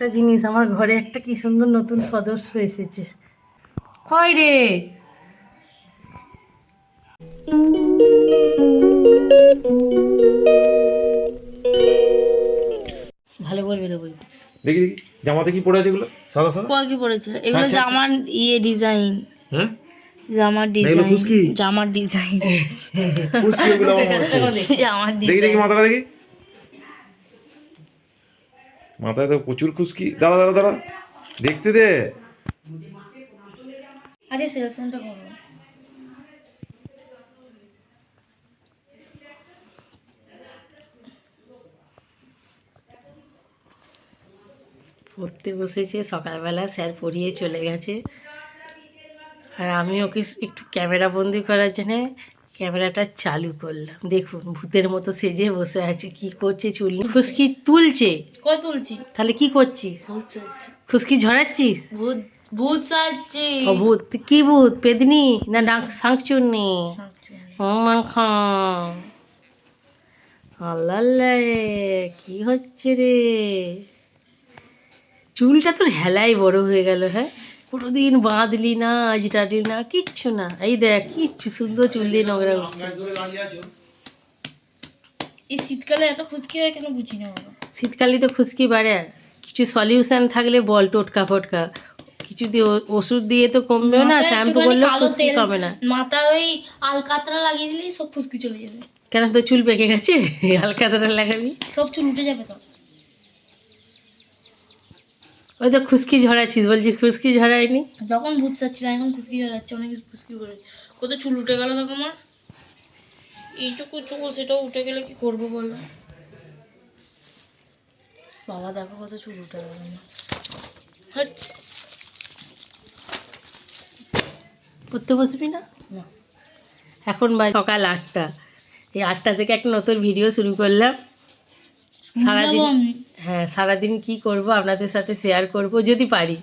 একটা জিনিস আমার ঘরে একটা কি সুন্দর নতুন সদস্য এসেছে। হয় রে! ভালো বলবি না বলবি। দেখি দেখি জামাতে কি পড়ে আছে এগুলো? সাদা সাদা? কি পড়েছে এগুলো আচ্ছা, আচ্ছা। জামার ইয়ে ডিজাইন। হ্যাঁ? জামার ডিজাইন? জামার ডিজাইন। জামার দেখি দেখি মাথাটা দেখি। মাথায় তো প্রচুর খুশকি। দাঁড়া দাঁড়া দাঁড়া। দেখতে দে। আরে সিলেকশনটা করো। পড়তে বসেছে সকালবেলা স্যার পড়িয়ে চলে গেছে। আর আমি ওকে একটু ক্যামেরা বন্দি করার জন্যে ক্যামেরাটা চালু করলাম। দেখুন ভূতের মতো সেজে বসে আছে। কি করছে চুল খুশকি তুলছে। কই তুলছি? তাহলে কি করছিস? খুশকি ঝরাচ্ছিস? ভূত ভূত সাজছি। ভূত কি ভূত? পেদনি না ডাক খান। আল্লাহ কি হচ্ছে রে? চুলটা তোর হেলাই বড় হয়ে গেল হ্যাঁ? কোনোদিন বাঁধলি না আজ টাটলি না কিচ্ছু না। এই দেখ কিচ্ছু সুন্দর চুল দিয়ে নোংরা উঠছে এই শীতকালে এত খুশকি হয় কেন বুঝি না শীতকালে তো খুশকি বাড়ে। কিছু সলিউশন থাকলে বল টোটকা ফটকা। কিছু দিয়ে ওষুধ দিয়ে তো কমবেও না শ্যাম্পু কালো খুশকি কমে না। মাথার ওই আলকাতরা লাগিয়ে দিলেই সব খুশকি চলে যাবে। কেন তো চুল পেকে গেছে? হালকা ধরে লাগাবি? সব চুল উঠে যাবে তো। ওই তো খুশকি ঝরাচ্ছিস বলছি খুশকি ঝরায়নি? তখন ভূত চাচ্ছি না এখন খুশকি হয়ে যাচ্ছে অনেক কিছু খুশকি করে। কত চুল উঠে গেল তখন আমার এইটুকু চুল সেটাও উঠে গেলে কি করব বলো? বাবা দেখো কত চুল উঠে গেল আমার হাট, পড়তে বসবি না? না। এখন বাজে সকাল আটটা। এই আটটা থেকে একটা নতুন ভিডিও শুরু করলাম। সারাদিন হ্যাঁ সারাদিন কি করব আপনাদের সাথে শেয়ার করব যদি পারি।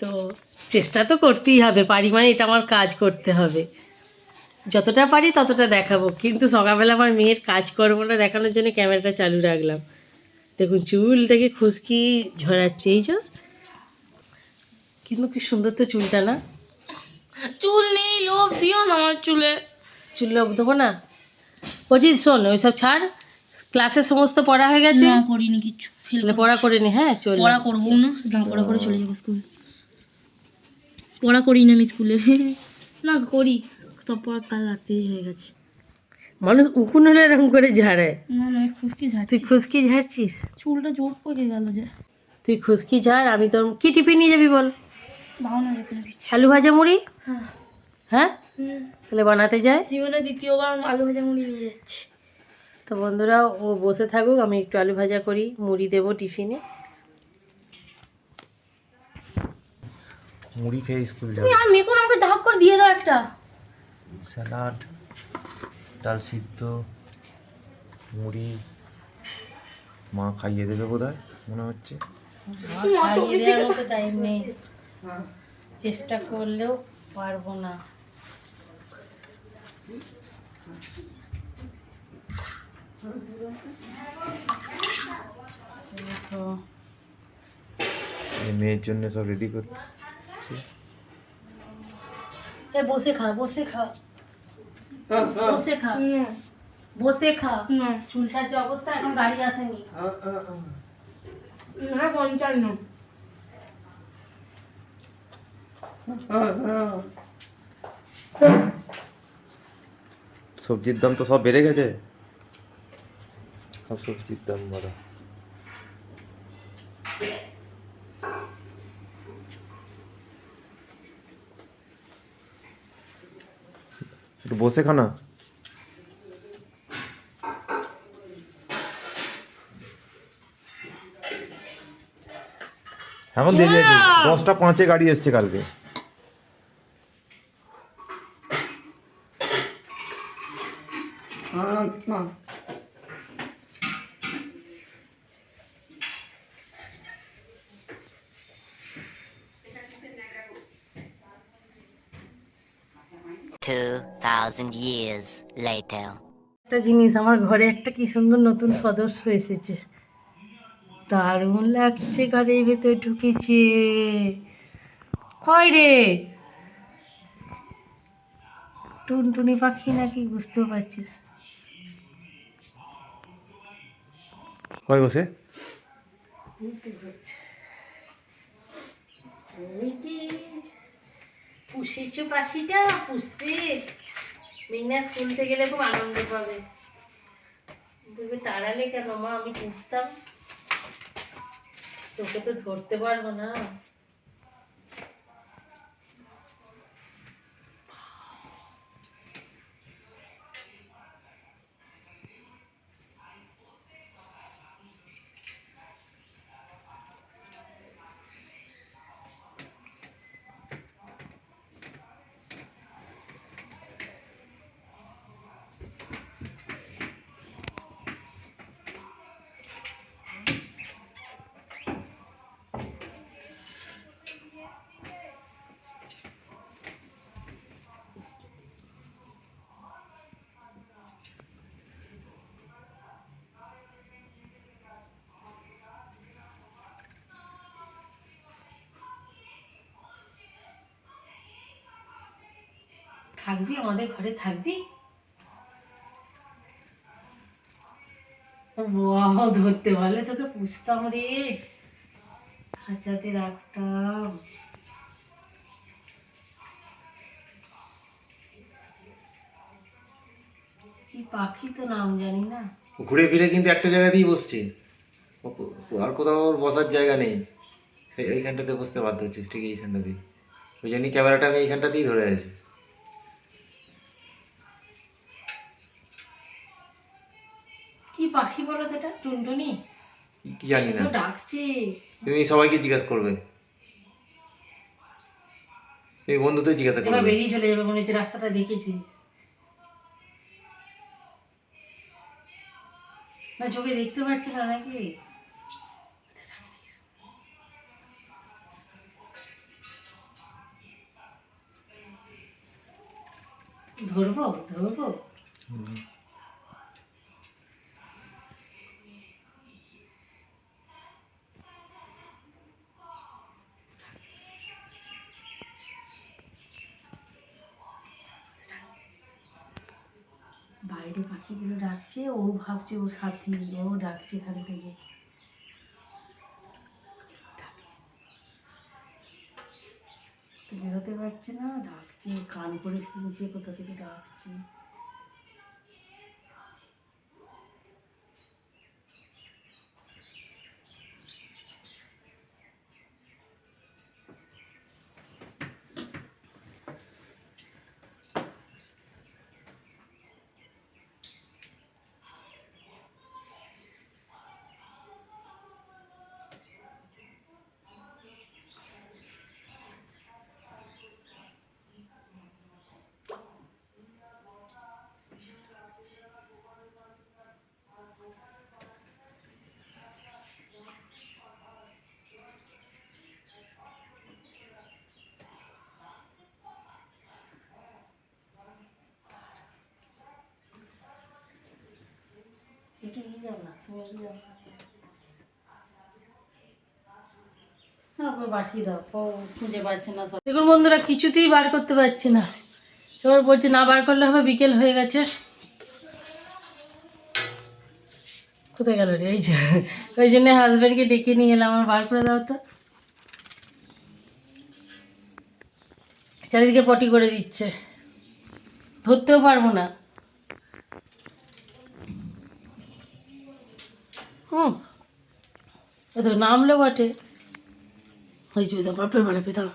তো চেষ্টা তো করতেই হবে পারি মানে এটা আমার কাজ করতে হবে। যতটা পারি ততটা দেখাবো কিন্তু সকালবেলা আমার মেয়ের কাজ করব না দেখানোর জন্য ক্যামেরাটা চালু রাখলাম। দেখুন চুল থেকে খুশকি ঝরাচ্ছে এই যে। কিন্তু কি সুন্দর তো চুলটা না। চুল নেই লোভ দিও না আমার চুলে। চুল লোভ দেবো না। বলছি শোন ওইসব ছাড়। ক্লাসে সমস্ত পড়া হয়ে গেছে? না করিনি কিচ্ছু। তাহলে পড়া করে নি হ্যাঁ চল। পড়া করব না না পড়া করে চলে যাব স্কুল। পড়া করি না আমি স্কুলে। না করি। সব পড়া কাল রাত্রেই হয়ে গেছে। মানুষ উকুন হলে এরকম করে ঝাড়ে। না না খুশকি ঝাড়ছি। তুই খুশকি ঝাড়ছিস? চুলটা জোর পড়ে গেল যে। তুই খুশকি ঝাড় আমি তোর কি টিফিন নিয়ে যাবি বল? আলু ভাজা মুড়ি? হ্যাঁ। হ্যাঁ? তাহলে বানাতে যায়? জীবনে দ্বিতীয়বার আলু ভাজা মুড়ি নিয়ে যাচ্ছি। তো বন্ধুরা ও বসে থাকুক আমি একটু আলু ভাজা করি মুড়ি দেবো টিফিনে। মুড়ি খেয়ে স্কুল তুমি আর মেকো আমাকে দাগ করে দিয়ে দাও একটা। স্যালাড ডাল সিদ্ধ মুড়ি মা খাইয়ে দেবে বোধহয় মনে হচ্ছে। খাইয়ে দেওয়ার মতো টাইম নেই। চেষ্টা করলেও পারব না। তো এই মেয়ের জন্য সব রেডি করতে এ বসে খা বসে খা বসে খা বসে খা না চুলটার যে অবস্থা এখন গাড়ি আসেনি না পঞ্চান্ন সবজির দাম তো সব বেড়ে গেছে সব সবজির দাম বাড়া একটু বসে খানা এখন দেরি আছে দশটা পাঁচে গাড়ি এসছে কালকে। Two thousand years later. একটা জিনিস আমার ঘরে একটা কি সুন্দর নতুন সদস্য এসেছে। দারুণ লাগছে ঘরের ভেতর ঢুকেছে। কয় রে? টুনটুনি পাখি নাকি বুঝতেও পারছি না। হয় বসে? ওই যে পুষেছো পাখিটা, পুষবে। মেঘনা স্কুল থেকে গেলে খুব আনন্দ পাবে। তুমি তাড়ালে কেন মা? আমি পুষতাম। তোকে তো ধরতে পারব না। থাকবি, আমাদের ঘরে থাকবি? ধরতে পারলে তোকে পুষতাম রে। খাঁচাতে রাখতাম। কি পাখি তো নাম জানি না। ঘুরে ফিরে কিন্তু একটা জায়গাতেই বসছে। আর কোথাও ওর বসার জায়গা নেই। সেই এইখানটাতে বসতে বাধ্য হচ্ছে ঠিক এইখানটাতেই। ওই জন্যই ক্যামেরাটা আমি এইখানটাতেই ধরে আছি কি পাখি বলো তো এটা টুনটুনি? কি- জানি না। ডাকছে। তুমি সবাইকে জিজ্ঞাসা করবে। তুমি বন্ধুদের জিজ্ঞাসা এবার করবে। বেরিয়ে চলে যাবে মনে হচ্ছে রাস্তাটা দেখেছি। না চোখে দেখতে পাচ্ছি না নাকি? ধরবো ধরবো? পাখিগুলো ডাকছে, ও ভাবছে ও সাথী ও ডাকছে এখান থেকে। বেরোতে পারছে না, ডাকছে, কান করে শুনছে, কোথা থেকে ডাকছে। সব। দেখুন বন্ধুরা, কিছুতেই বার করতে পারছি না। এবার বলছে না বার করলে হবে, বিকেল হয়ে গেছে। কোথায় গেল রে? এই যে, ওই জন্য হাজব্যান্ডকে ডেকে নিয়ে এলাম, আমার বার করে দাও তো। চারিদিকে পটি করে দিচ্ছে। ধরতেও পারব না। হুম। এ তো বটে। ওই যে ওই বাপরে বাড়াবে পেতাম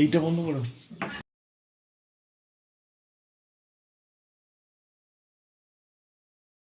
এইটা বন্ধ করো।